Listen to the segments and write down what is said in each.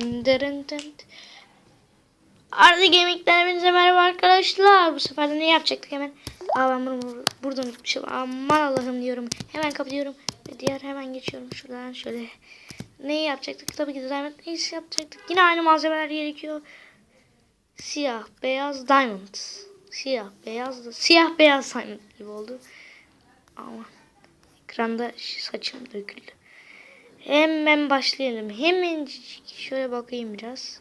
Dın dırın dın. Arda Gaming'den hepinize merhaba arkadaşlar. Bu sefer de ne yapacaktık hemen? Aa ben bunu bur- burada unutmuşum. Aman Allah'ım diyorum. Hemen kapatıyorum. Ve diğer hemen geçiyorum şuradan şöyle. Neyi yapacaktık? Tabii ki de Diamond Ace yapacaktık. Yine aynı malzemeler gerekiyor. Siyah, beyaz, Diamond. Siyah, beyaz. Siyah, beyaz Diamond gibi oldu. Ama ekranda saçım döküldü. Hemen başlayalım. Hemen şöyle bakayım biraz.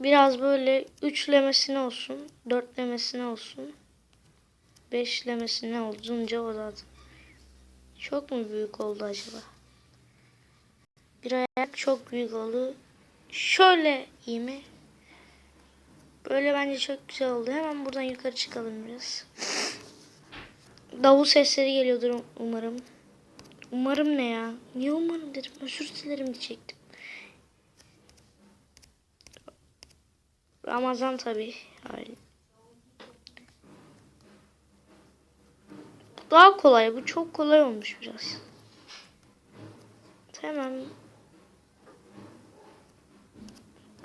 Biraz böyle üçlemesine olsun. Dörtlemesine olsun. Beşlemesine olunca o. Çok mu büyük oldu acaba? Bir ayak çok büyük oldu. Şöyle iyi mi? Böyle bence çok güzel oldu. Hemen buradan yukarı çıkalım biraz. Davul sesleri geliyordur umarım. Umarım ne ya? Niye umarım dedim. Özür dilerim diyecektim. Ramazan. Hayır. Daha kolay. Bu çok kolay olmuş biraz. Tamam.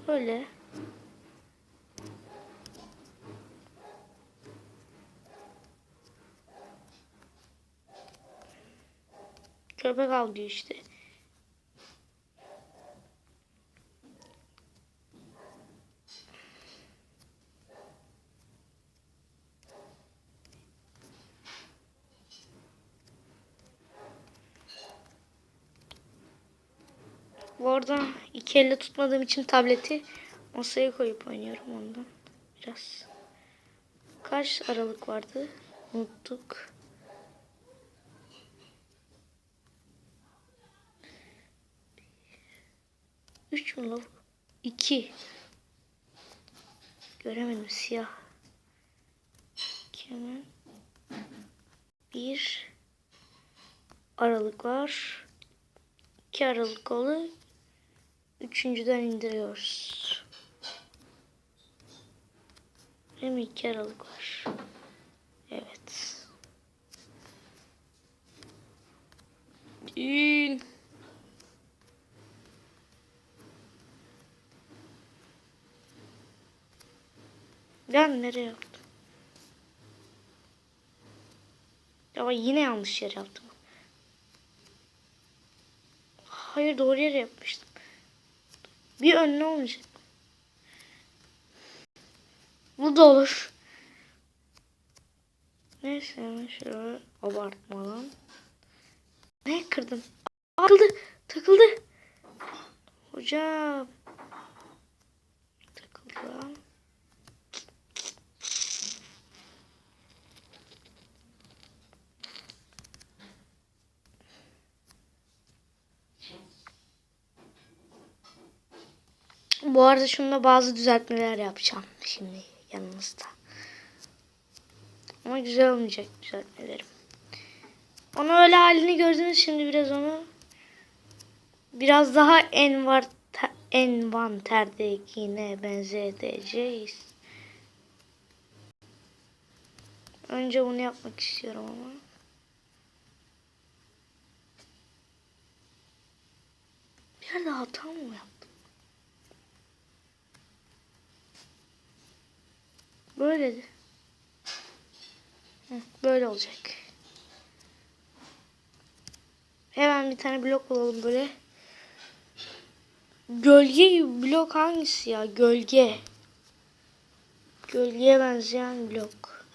Böyle. Köpek avlıyor işte. Bu arada iki elle tutmadığım için tableti masaya koyup oynuyorum ondan. Biraz. Kaç aralık vardı? Unuttuk. Üç mü lan? İki. Göremedim siyah. Hemen. Bir. Aralık var. İki aralık oldu. Üçüncüden indiriyoruz. Hem iki aralık var. Evet. Düğün. Ben nereye yaptım? Ya yine yanlış yer yaptım. Hayır doğru yere yapmıştım. Bir önüne olmayacak. Bu da olur. Neyse şöyle abartmadan. Ne kırdım? Takıldı. Takıldı. Hocam. Takıldı lan. Bu arada şunda bazı düzeltmeler yapacağım şimdi yanınızda. Ama güzel olmayacak düzeltmelerim. Onu öyle halini gördünüz şimdi biraz onu biraz daha envar envanterdekine benzeteceğiz. Önce bunu yapmak istiyorum ama. Bir yerde hata mı yaptım? Böyle. Hı, böyle olacak. Hemen bir tane blok bulalım böyle. Gölge blok hangisi ya? Gölge. Gölgeye benzeyen blok.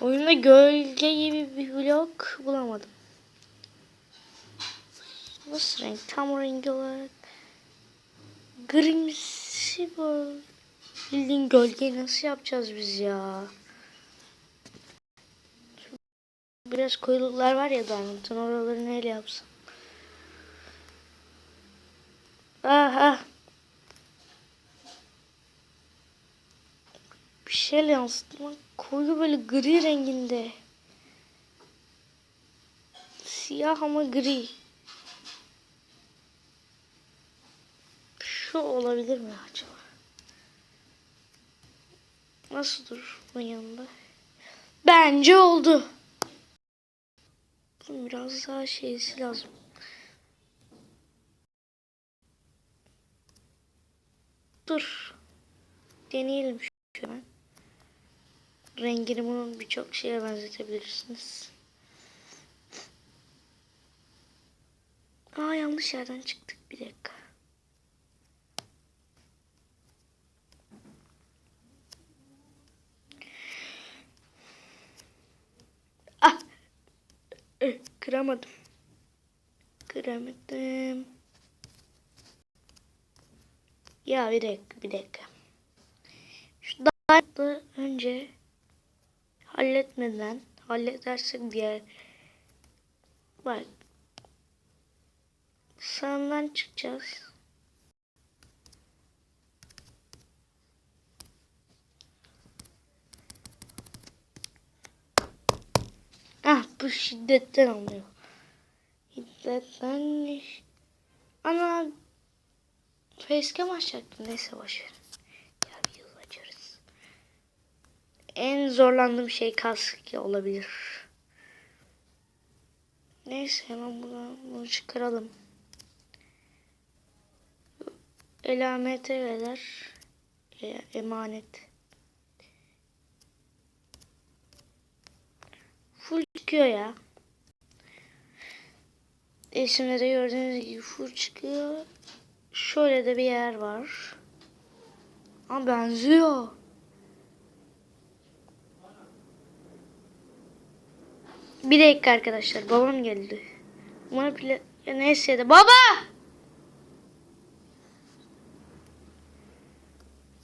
Oyunda gölge gibi bir blok bulamadım. Nasıl renk? Tam rengi olarak grimsi böyle. Bildiğin gölgeyi nasıl yapacağız biz ya? Biraz koyuluklar var ya Diamond'ın oraları neyle yapsam? Aha. Bir şeyle yansıtma. Koyu böyle gri renginde. Siyah ama gri. Şu olabilir mi acaba? Nasıl durur yanında? Bence oldu. Biraz daha şeysi lazım. Dur. Deneyelim şu an. Rengini bunun birçok şeye benzetebilirsiniz. Aa yanlış yerden çıktık bir dakika. Kıramadım. Kıramadım. Ya bir dakika, bir dakika. Şu dartı önce halletmeden halledersek diğer bak sağından çıkacağız. Bu şiddetten oluyor. Şiddetten ana facecam açacaktım neyse boşver. Bir yıl açarız. En zorlandığım şey kask olabilir. Neyse hemen bunu, bunu çıkaralım. Elamete veler. E. Full çıkıyor ya. İsimde gördüğünüz gibi full çıkıyor. Şöyle de bir yer var. Ama benziyor. Bir dakika arkadaşlar. Babam geldi. Umarım pila... Ya neyse de. Baba!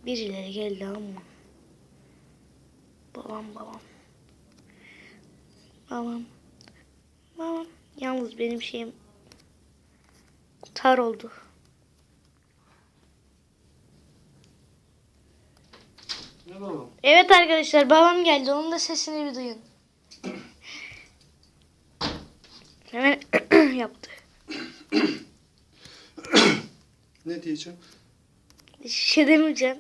Birileri geldi ama. Babam babam. Babam. Babam. Yalnız benim şeyim tar oldu. Ne? Evet arkadaşlar babam geldi. Onun da sesini bir duyun. Hemen yaptı. Ne diyeceğim? Bir şey demeyeceğim.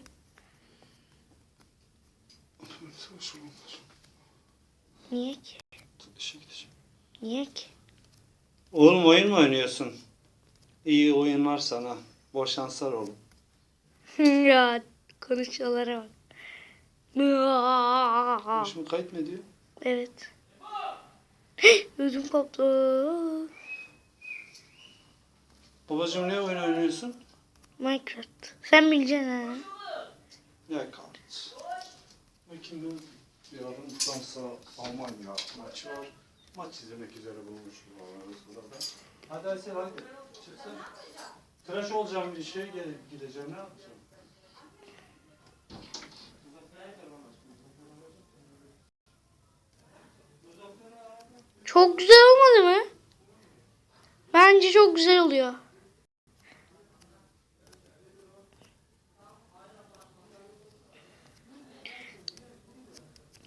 Niye ki? İşe gideceğim. Niye ki? Oğlum oyun mu oynuyorsun? İyi oyunlar sana. Bol şanslar oğlum. ya konuşmalara bak. Şimdi kayıt mı diyor? Evet. Ödüm koptu. Babacığım ne oyun oynuyorsun? Minecraft. Sen bileceksin ha. Ya kart. Bakayım ben yarın Fransa Almanya maçı var. Maç izlemek üzere bulmuşum varız burada. Hadi Aysel hadi çıksana. Tıraş olacağım bir şey gel gideceğim ne yapacağım? Çok güzel olmadı mı? Bence çok güzel oluyor.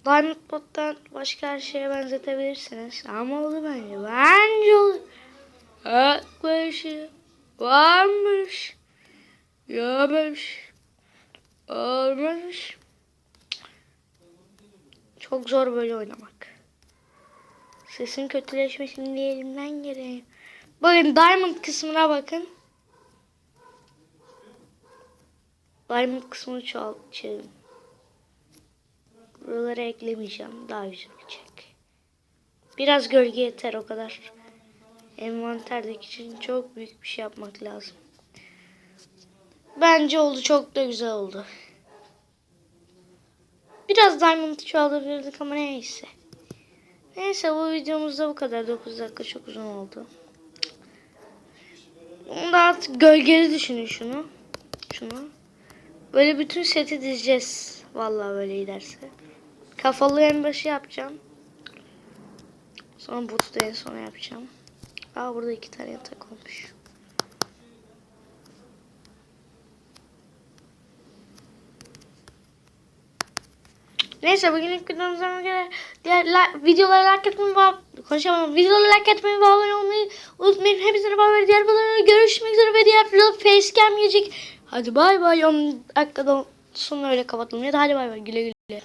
Diamond Bot'tan başka her şeye benzetebilirsiniz. Ama oldu bence. Bence oldu. Yaklaşık varmış. Yapmış. Olmuş. Çok zor böyle oynamak. Sesin kötüleşmesin diye elimden geleyim. Bakın Diamond kısmına bakın. Diamond kısmını çoğaltacağım. Buralara eklemeyeceğim. Daha olacak. Biraz gölge yeter o kadar. Envanterdeki için çok büyük bir şey yapmak lazım. Bence oldu. Çok da güzel oldu. Biraz diamond çoğaltabilirdik ama neyse. Neyse bu videomuzda bu kadar. 9 dakika çok uzun oldu. Bunda artık gölgeli düşünün şunu. Şunu. Böyle bütün seti dizeceğiz. Vallahi böyle giderse. Kafalı en başı yapacağım. Sonra butu da en sona yapacağım. Aa burada iki tane yatak olmuş. Neyse bugünlük videomuzdan bu kadar. Diğer la- videolara like etmeyi ve konuşamadım. Videolara like etmeyi ve abone olmayı unutmayın. Hepinize beraber diğer videolarda görüşmek üzere ve diğer videoda facecam gelecek. Hadi bay bay. 10 dakikada sonra öyle kapatalım. Ya da hadi bay bay. Güle güle.